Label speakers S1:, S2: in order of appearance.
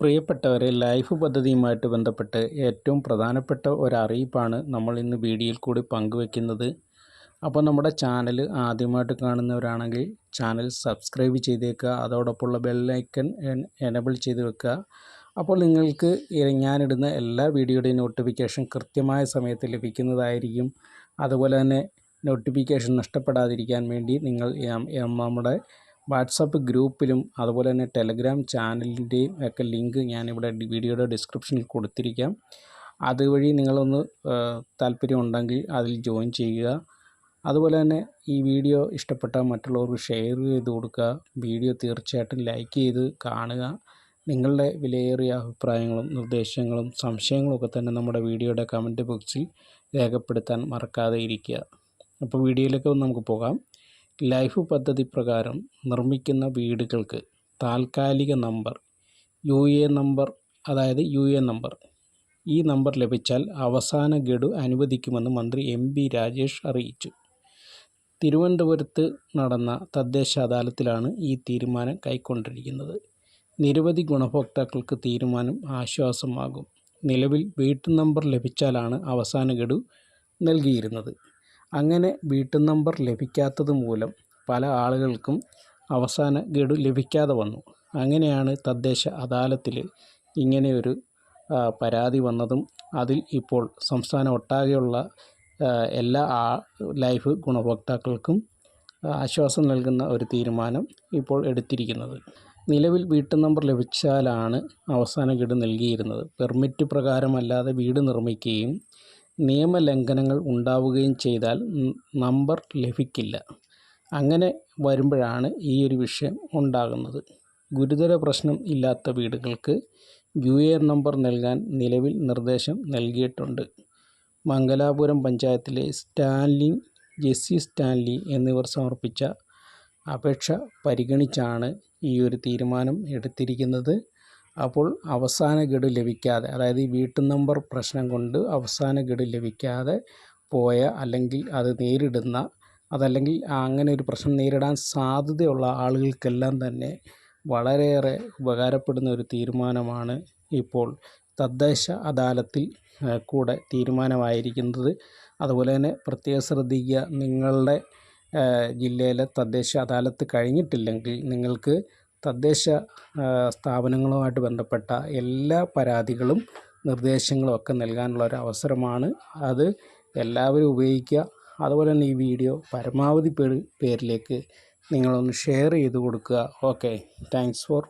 S1: പ്രിയപ്പെട്ടവരെ ലൈഫ് പദ്ധതിയുമായിട്ട് ബന്ധപ്പെട്ട് ഏറ്റവും പ്രധാനപ്പെട്ട ഒരറിയിപ്പാണ് നമ്മൾ ഇന്ന് വീഡിയോയിൽ കൂടി പങ്കുവെക്കുന്നത്. അപ്പോൾ നമ്മുടെ ചാനൽ ആദ്യമായിട്ട് കാണുന്നവരാണെങ്കിൽ ചാനൽ സബ്സ്ക്രൈബ് ചെയ്തേക്കുക അതോടൊപ്പമുള്ള ബെല്ലൈക്കൺ എനബിൾ ചെയ്ത് വെക്കുക. അപ്പോൾ നിങ്ങൾക്ക് ഞാനിടുന്ന എല്ലാ വീഡിയോയുടെയും നോട്ടിഫിക്കേഷൻ കൃത്യമായ സമയത്ത് ലഭിക്കുന്നതായിരിക്കും. അതുപോലെ തന്നെ നോട്ടിഫിക്കേഷൻ നഷ്ടപ്പെടാതിരിക്കാൻ വേണ്ടി നിങ്ങൾ നമ്മുടെ വാട്സപ്പ് ഗ്രൂപ്പിലും അതുപോലെ തന്നെ ടെലഗ്രാം ചാനലിന്റെയും ഒക്കെ ലിങ്ക് ഞാനിവിടെ വീഡിയോയുടെ ഡിസ്ക്രിപ്ഷനിൽ കൊടുത്തിരിക്കാം. അതുവഴി നിങ്ങളൊന്ന് താല്പര്യമുണ്ടെങ്കിൽ അതിൽ ജോയിൻ ചെയ്യുക. അതുപോലെ തന്നെ ഈ വീഡിയോ ഇഷ്ടപ്പെട്ടാൽ മറ്റുള്ളവർക്ക് ഷെയർ ചെയ്ത് കൊടുക്കുക. വീഡിയോ തീർച്ചയായിട്ടും ലൈക്ക് ചെയ്ത് കാണുക. നിങ്ങളുടെ വിലയേറിയ അഭിപ്രായങ്ങളും നിർദ്ദേശങ്ങളും സംശയങ്ങളും ഒക്കെ തന്നെ നമ്മുടെ വീഡിയോയുടെ കമന്റ് ബോക്സിൽ രേഖപ്പെടുത്താൻ മറക്കാതെ ഇരിക്കുക. അപ്പോൾ വീഡിയോയിലേക്ക് നമുക്ക് പോകാം. ലൈഫ് പദ്ധതി പ്രകാരം നിർമ്മിക്കുന്ന വീടുകൾക്ക് താൽക്കാലിക നമ്പർ യു എ നമ്പർ അതായത് യു എ നമ്പർ. ഈ നമ്പർ ലഭിച്ചാൽ അവസാന ഗഡു അനുവദിക്കുമെന്ന് മന്ത്രി എം ബി രാജേഷ് അറിയിച്ചു. തിരുവനന്തപുരത്ത് നടന്ന തദ്ദേശ അദാലത്തിലാണ് ഈ തീരുമാനം കൈക്കൊണ്ടിരിക്കുന്നത്. നിരവധി ഗുണഭോക്താക്കൾക്ക് തീരുമാനം ആശ്വാസമാകും. നിലവിൽ വീട്ടു നമ്പർ ലഭിച്ചാലാണ് അവസാന ഗഡു നൽകിയിരുന്നത്. അങ്ങനെ വീട്ടു നമ്പർ ലഭിക്കാത്തത് മൂലം പല ആളുകൾക്കും അവസാന ഗഡു ലഭിക്കാതെ വന്നു. അങ്ങനെയാണ് തദ്ദേശ അദാലത്തിൽ ഇങ്ങനെയൊരു പരാതി വന്നതും അതിൽ ഇപ്പോൾ സംസ്ഥാനം ഒട്ടാകെയുള്ള എല്ലാ ലൈഫ് ഗുണഭോക്താക്കൾക്കും ആശ്വാസം നൽകുന്ന ഒരു തീരുമാനം ഇപ്പോൾ എടുത്തിരിക്കുന്നത്. നിലവിൽ വീട്ടു നമ്പർ ലഭിച്ചാലാണ് അവസാന ഗഡു നൽകിയിരുന്നത്. പെർമിറ്റ് പ്രകാരമല്ലാതെ വീട് നിർമ്മിക്കുകയും നിയമലംഘനങ്ങൾ ഉണ്ടാവുകയും ചെയ്താൽ നമ്പർ ലഭിക്കില്ല. അങ്ങനെ വരുമ്പോഴാണ് ഈ ഒരു വിഷയം ഉണ്ടാകുന്നത്. ഗുരുതര പ്രശ്നം ഇല്ലാത്ത വീടുകൾക്ക് യു എ നമ്പർ നൽകാൻ നിലവിൽ നിർദ്ദേശം നൽകിയിട്ടുണ്ട്. മംഗലാപുരം പഞ്ചായത്തിലെ സ്റ്റാൻലി ജെസ്സി സ്റ്റാൻലി എന്നിവർ സമർപ്പിച്ച അപേക്ഷ പരിഗണിച്ചാണ് ഈ ഒരു തീരുമാനം എടുത്തിരിക്കുന്നത്. അപ്പോൾ അവസാന ഗഡു ലഭിക്കാതെ അതായത് ഈ വീട്ടു നമ്പർ പ്രശ്നം കൊണ്ട് അവസാന ഗഡു ലഭിക്കാതെ പോയ അല്ലെങ്കിൽ അത് നേരിടുന്ന അതല്ലെങ്കിൽ അങ്ങനെ ഒരു പ്രശ്നം നേരിടാൻ സാധ്യതയുള്ള ആളുകൾക്കെല്ലാം തന്നെ വളരെയേറെ ഉപകാരപ്പെടുന്ന ഒരു തീരുമാനമാണ് ഇപ്പോൾ തദ്ദേശ അദാലത്തിൽ കൂടെ തീരുമാനമായിരിക്കുന്നത്. അതുപോലെ തന്നെ പ്രത്യേകം ശ്രദ്ധിക്കുക നിങ്ങളുടെ ജില്ലയിലെ തദ്ദേശ അദാലത്ത് കഴിഞ്ഞിട്ടില്ലെങ്കിൽ നിങ്ങൾക്ക് തദ്ദേശ സ്ഥാപനങ്ങളുമായിട്ട് ബന്ധപ്പെട്ട എല്ലാ പരാതികളും നിർദ്ദേശങ്ങളും ഒക്കെ നൽകാനുള്ള ഒരു അവസരമാണ് അത് എല്ലാവരും ഉപയോഗിക്കുക. അതുപോലെ തന്നെ ഈ വീഡിയോ പരമാവധി പേരിലേക്ക് നിങ്ങളൊന്ന് ഷെയർ ചെയ്ത് കൊടുക്കുക. ഓക്കെ. Thanks for